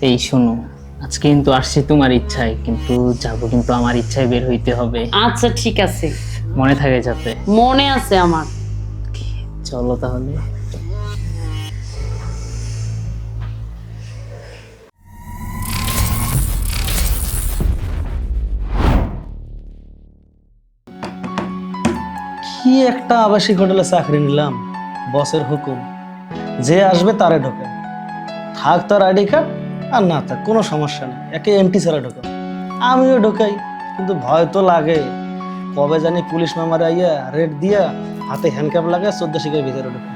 এই শোনো আজকে কিন্তু আসছি তোমার ইচ্ছায় কিন্তু যাব কিন্তু আমার ইচ্ছায় বের হইতে হবে। আচ্ছা ঠিক আছে। মনে থাকে যাতে। মনে আছে আমার। চলো তাহলে। কি একটা আবাসিক হোটেলে চাকরি নিলাম বসের হুকুম। যে আসবে তারে ঢোকে। থাক তার আইডি কার্ড আর না থাক কোনো সমস্যা নেই। একে এমটি ছাড়া ঢোকে আমিও ঢোকাই কিন্তু ভয় তো লাগে। কবে জানি পুলিশ মামারে আইয়া রেড দিয়া হাতে হ্যান্ডক্যাপ লাগে চোদ্দ শিখের ভিতরে ঢোকে।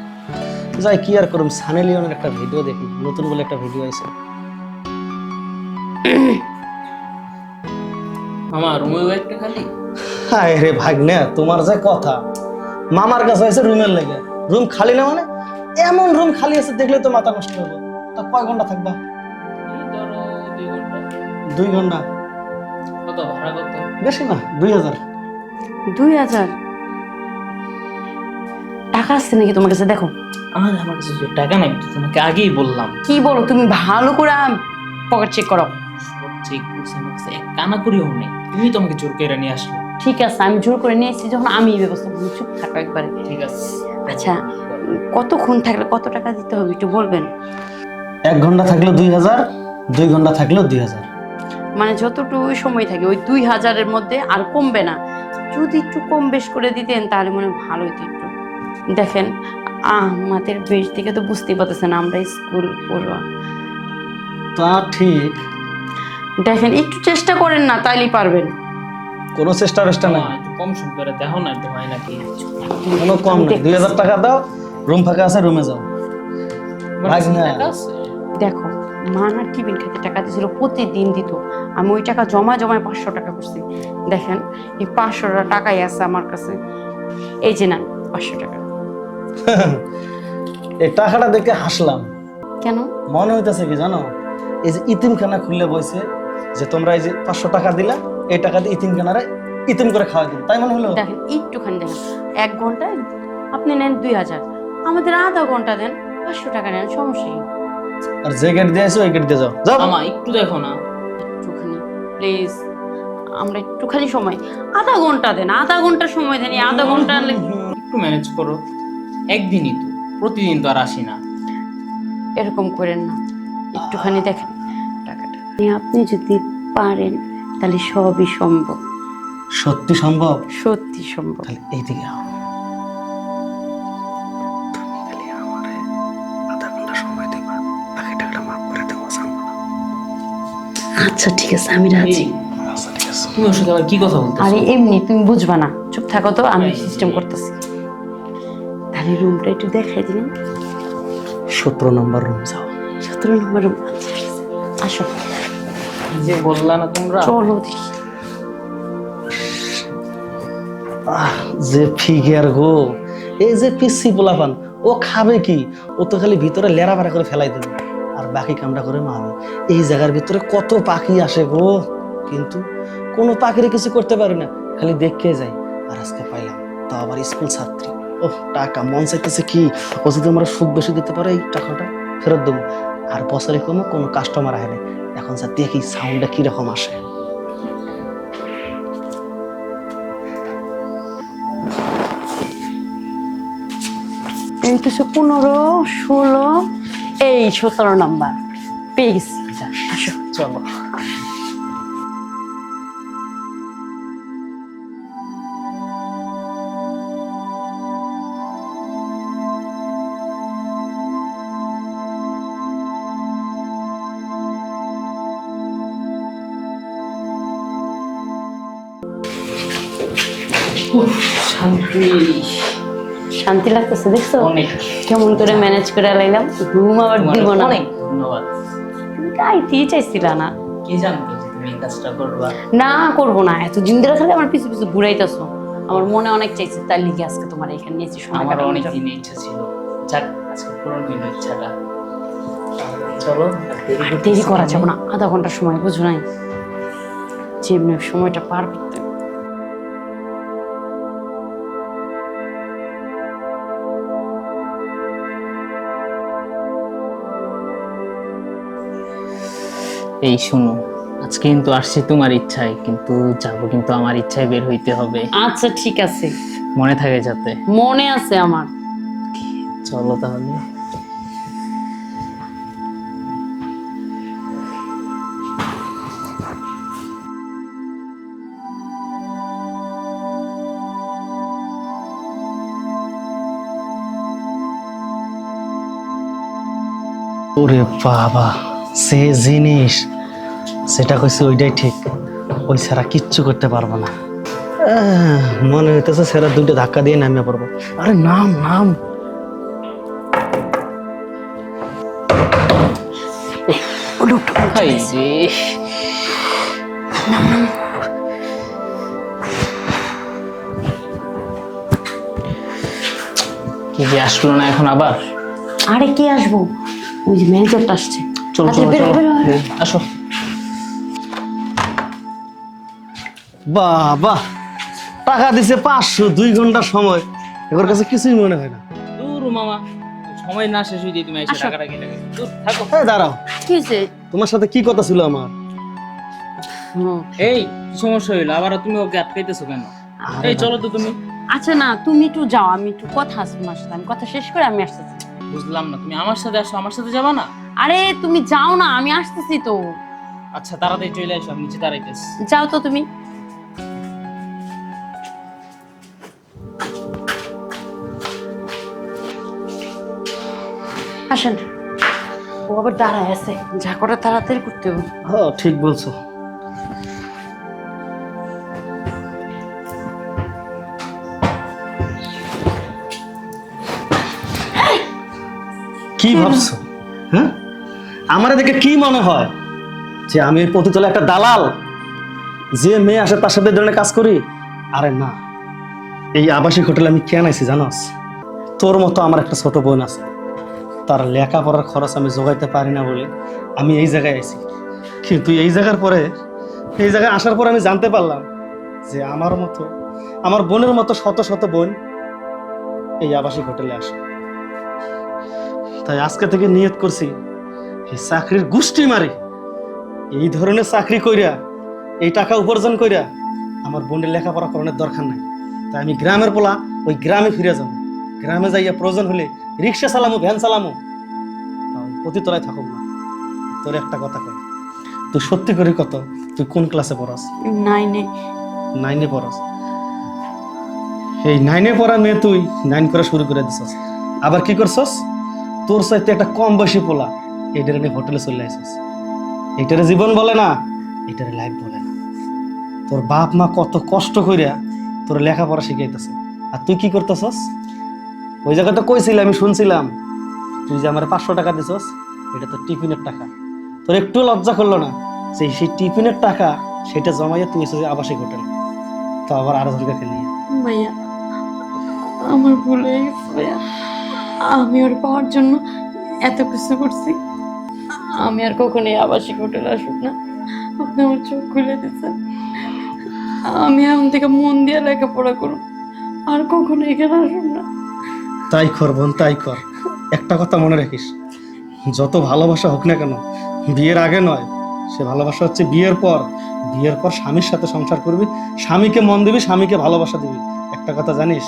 যাই কি আর করুম? সানি লিওনের একটা ভিডিও দেখি নতুন বলে একটা ভিডিও আছে। আমার রুমে একটা খালি? হায় রে ভাগ্নে তোমার যে কথা। মামার কাছে আছে রুমের লেগে। রুম খালি না মানে? এমন রুম খালি আছে দেখলে তো মাথা নষ্ট হবে তা কয় ঘণ্টা থাকবা? দুই ঘণ্টা। কত ভাড়া কত বেশি না দুই হাজার। দুই হাজার? টাকা আসছে নাকি তোমার কাছে? দেখো। আমার আমার কাছে যে টাকা নাই তো তোমাকে আগেই বললাম। কি বলো তুমি ভালো করে পকেট চেক করো। সব চেক করছি আমার কাছে এক কানা করিও নেই। তুমি তো আমাকে জোর করে নিয়ে আসলো। ঠিক আছে আমি জোর করে নিয়ে এসেছি যখন আমি ব্যবস্থা করব চুপ থাকো একবারে। ঠিক আছে। আচ্ছা কতক্ষণ থাকলে কত টাকা দিতে হবে একটু বলবেন? এক ঘণ্টা থাকলে দুই হাজার দুই ঘণ্টা থাকলেও দুই হাজার। মানে যতটুকু সময় থাকে ওই দুই হাজারের মধ্যে আর কমবে না। যদি একটু কম বেশ করে দিতেন তাহলে মনে ভালো হতো একটু। দেখেন আমাদের বেশ থেকে তো বুঝতেই পারতেছেন আমরা স্কুল পড়ুয়া। তা ঠিক। দেখেন একটু চেষ্টা করেন না তাইলেই পারবেন। কোনো চেষ্টা নাই। না, কম সম করে দেখো না একটু হয় নাকি? কোনো কম নেই। দুই হাজার টাকা দাও রুম ফাঁকা আছে রুমে যাও? দেখো মা না টিফিন খেতে টাকা দিয়েছিল প্রতিদিন দিত। আমি ওই টাকা জমা জমায় পাঁচশো টাকা করছি। দেখেন এই পাঁচশো টাকাই আছে আমার কাছে। এই যে না পাঁচশো টাকা। এই টাকাটা দেখে হাসলাম। কেন? মনে হইতেছে কি জানো? এই যে ইতিমখানা খুললে বইছে যে তোমরা এই যে পাঁচশো টাকা দিলা এই টাকা দিয়ে ইতিমখানারে ইতিম করে খাওয়া দিন তাই মনে হলো? দেখেন একটুখানি দেখেন। এক ঘন্টায় আপনি নেন দুই হাজার। আমাদের আধা ঘণ্টা দেন পাঁচশো টাকা নেন সমস্যা আর যে গেট দিয়েছ ওই গেট দিয়ে যাও। যাও। আমা একটু দেখো না। প্লিজ। আমরা একটুখানি সময়। আধা ঘণ্টা দেন আধা ঘণ্টা সময় দেন এই আধা ঘণ্টা একটু ম্যানেজ করো। একদিনই তো প্রতিদিন তো আর আসি না। এরকম করেন না। একটুখানি দেখেন টাকাটা। আপনি যদি পারেন তাহলে সবই সম্ভব। সত্যি সম্ভব? সত্যি সম্ভব। তাহলে এইদিকে আচ্ছা ঠিক আছে আমি রাজি। আচ্ছা ঠিক আছে। তুমি ওর সাথে আবার কি কথা বলতে আরে এমনি তুমি বুঝবা না। চুপ থাকো তো আমি সিস্টেম করতেছি। তাহলে রুমটা একটু দেখাই দিবেন সতেরো নম্বর রুম যাও। সতেরো নম্বর রুম আচ্ছা। আসো। যে বললা না তোমরা? চলো দেখি। আহ যে ফিগিয়ার গো। এই যে পিসি পোলাপান ও খাবে কি? ও তো খালি ভিতরে লেরা বেড়া করে ফেলাই দেবে। বাকি কামটা করে মা এই জায়গার ভিতরে কত পাখি আসে গো। কিন্তু কোনো পাখির কিছু করতে পারি না, খালি দেখে যাই। আর আজকে পাইলাম তো আবার স্কুল ছাত্রী। ও টাকা মন চাইতেছে কি? ও যদি আমরা সুদ বেশি দিতে পারে এই টাকাটা, ফেরত দেবো। আর বছরে কোনো কোনো কাস্টমার আসে না এখন যা দেখি সাউন্ডটা কীরকম আসে। এই তো সে পনেরো, ষোলো এই সতেরো নাম্বার পেয়ে গেছি আসো চলো উফ, শান্তি শান্তি লাগতেছে দেখছ? কেমন করে ম্যানেজ করে লাইলাম ঘুম আবার দিব না। অনেক ধন্যবাদ। তুমি চাইছিলা না। কে জানতো যে তুমি কাজটা করবা? না করব না এত দিন ধরে খালি আমার পিছু পিছু ঘুরাইতেছো। আমার মনে অনেক চাইছে তার লিগে আজকে তোমার এখানে নিয়েছি সময় আমার অনেক দিনের ইচ্ছা ছিল। যাক আজকে পূরণ হইল ইচ্ছাটা। চলো দেরি করা। যাবে না আধা ঘণ্টা সময় বুঝো নাই? যেমনি সময়টা পার করতে এই শুনো আজকে কিন্তু আসছি তোমার ইচ্ছায় কিন্তু যাব কিন্তু আমার ইচ্ছায় বের হইতে হবে। আচ্ছা ঠিক আছে। মনে থাকে যাতে। মনে আছে আমার। চলো তাহলে। ওরে বাবা। সে জিনিস সেটা কইছে ওইটাই ঠিক। ওই ছাড়া কিচ্ছু করতে পারব না। মনে হইতেছে সেরা দুটো ধাক্কা দিয়ে নামিয়ে পড়ব। আরে নাম নাম। কি যে আসলো না এখন আবার? আরে কে আসব? ওই যে ম্যানেজারটা আসছে। চলো আচ্ছা, চলো বেরো। আসো। বাবা টাকা দিছে পাঁচশো দুই ঘণ্টা সময়। এবার কাছে কিছুই মনে হয় না। দূর মামা। সময় না শেষ হইতে তুমি এসে টাকাটা কিনে দূর থাকো। এই দাঁড়াও। কি হয়েছে? তোমার সাথে কি কথা ছিল আমার? এই কি সমস্যা হইল? আবার তুমি ওকে আটকাইতেছো কেন? এই চলো তো তুমি। আচ্ছা না তুমি একটু যাও। আমি একটু কথা আছে তোমার সাথে। আমি কথা শেষ করে আমি আসতেছি। বুঝলাম না। তুমি আমার সাথে আসো। আমার সাথে যাবা না? আরে তুমি যাও না আমি আসতেছি তো। আচ্ছা তাড়াতাড়ি চলে আসো আমি নিচে দাঁড়াইতেছি। যাও তো তুমি। আসেন। ও আবার দাঁড়ায় আছে। যা করে তাড়াতাড়ি করতে হবে। হ্যাঁ ঠিক বলছো। কি ভাবছ? হ্যাঁ? আমার দেখে কি মনে হয়? যে আমি পতিতলে একটা দালাল, যে মেয়ে আসে তার সাথে ধরনের কাজ করি? আরে না, এই আবাসিক হোটেলে আমি কেন আইছি জানোস? তোর মতো আমার একটা ছোট বোন আছে, তার লেখাপড়ার খরচ আমি জোগাইতে পারি না বলে আমি এই জায়গায় আইছি। কিন্তু এই জায়গার পরে, এই জায়গায় আসার পর আমি জানতে পারলাম যে আমার মতো, আমার বোনের মতো শত শত বোন এই আবাসিক হোটেলে আসে। তাই আজকে থেকে নিয়ত করছি এই চাকরির গুষ্টি মারি। এই ধরনের চাকরি কইরা এই টাকা উপার্জন কইরা আমার বোনের লেখাপড়া করানোর দরকার নাই। তাই আমি গ্রামের পোলা ওই গ্রামে ফিরে যাব। গ্রামে যাইয়া প্রয়োজন হলে রিক্সা চালামো ভ্যান চালামো। প্রতি তোরাই থাকুক না। তোর একটা কথা কই তুই সত্যি করে কত? তুই কোন ক্লাসে পড়াস? নাইনে। নাইনে পড়াস। এই নাইনে পড়া মেয়ে তুই নাইন করা শুরু করে দিছস। আবার কি করছস? তোর সাথে একটা কম বয়সী পোলা এটারে নিয়ে হোটেলে চলে আসছিস এটারে জীবন বলে না, এটারে লাইফ বলে না। তোর বাপ মা কত কষ্ট করিয়া তোর লেখাপড়া শিখাইতেছে। আর তুই কি করতেছস? ওই জায়গাটা কইছিলাম, আমি শুনছিলাম, তুই যে আমার পাঁচশো টাকা দিছস, এটা তোর টিফিনের টাকা। তোর একটু লজ্জা করল না সেই সেই টিফিনের টাকা সেটা জমাইয়া তুই এসেছিস আবাসিক হোটেলে। তো আবার আরও জনকে নিয়ে ভাইয়া, আমার ভুল হয়ে গেছে, ভাইয়া। আমি ওর পাওয়ার জন্য এত কিছু করছি। আমি আর কখনোই আবাসিক হোটেলে আসুক না। আপনি আমার চোখ খুলে দিচ্ছেন আমি এখন থেকে মন দিয়ে লেখাপড়া করুন। আর কখনো এখানে আসুন না। তাই কর বোন, তাই কর। একটা কথা মনে রাখিস। যত ভালোবাসা হোক না কেন, বিয়ের আগে নয়, সে ভালোবাসা হচ্ছে বিয়ের পর। বিয়ের পর স্বামীর সাথে সংসার করবি, স্বামীকে মন দিবি, স্বামীকে ভালোবাসা দিবি। একটা কথা জানিস?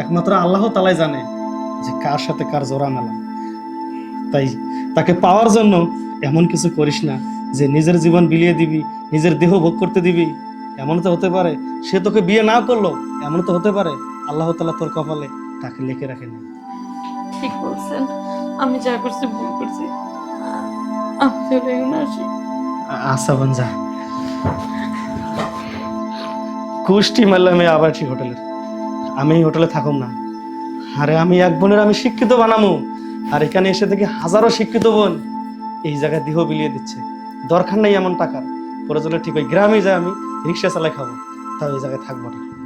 একমাত্র আল্লাহ তালাই জানে যে কার সাথে কার জোড়া মেলা। তাই তাকে পাওয়ার জন্য এমন কিছু করিস না যে নিজের জীবন বিলিয়ে দিবি নিজের দেহ ভোগ করতে দিবি। এমন তো হতে পারে সে তোকে বিয়ে না করল এমন তো হতে পারে আল্লাহ তালা তোর কপালে তাকে লিখে রাখেনি ঠিক বলছেন আমি যা করছি ভুল করছি। আমি চলে আসি। আচ্ছা কুষ্টি মারলাম এই আবাসিক হোটেলের। আমি হোটেলে থাকুম না। আরে আমি এক বোনের আমি শিক্ষিত বানামু। আর এখানে এসে দেখি হাজারো শিক্ষিত বোন এই জায়গায় দেহ বিলিয়ে দিচ্ছে। দরকার নাই এমন টাকার। প্রয়োজনে ঠিক ওই গ্রামে যাই আমি, রিক্সা চালাই খাব। তাও এই জায়গায় থাকব না।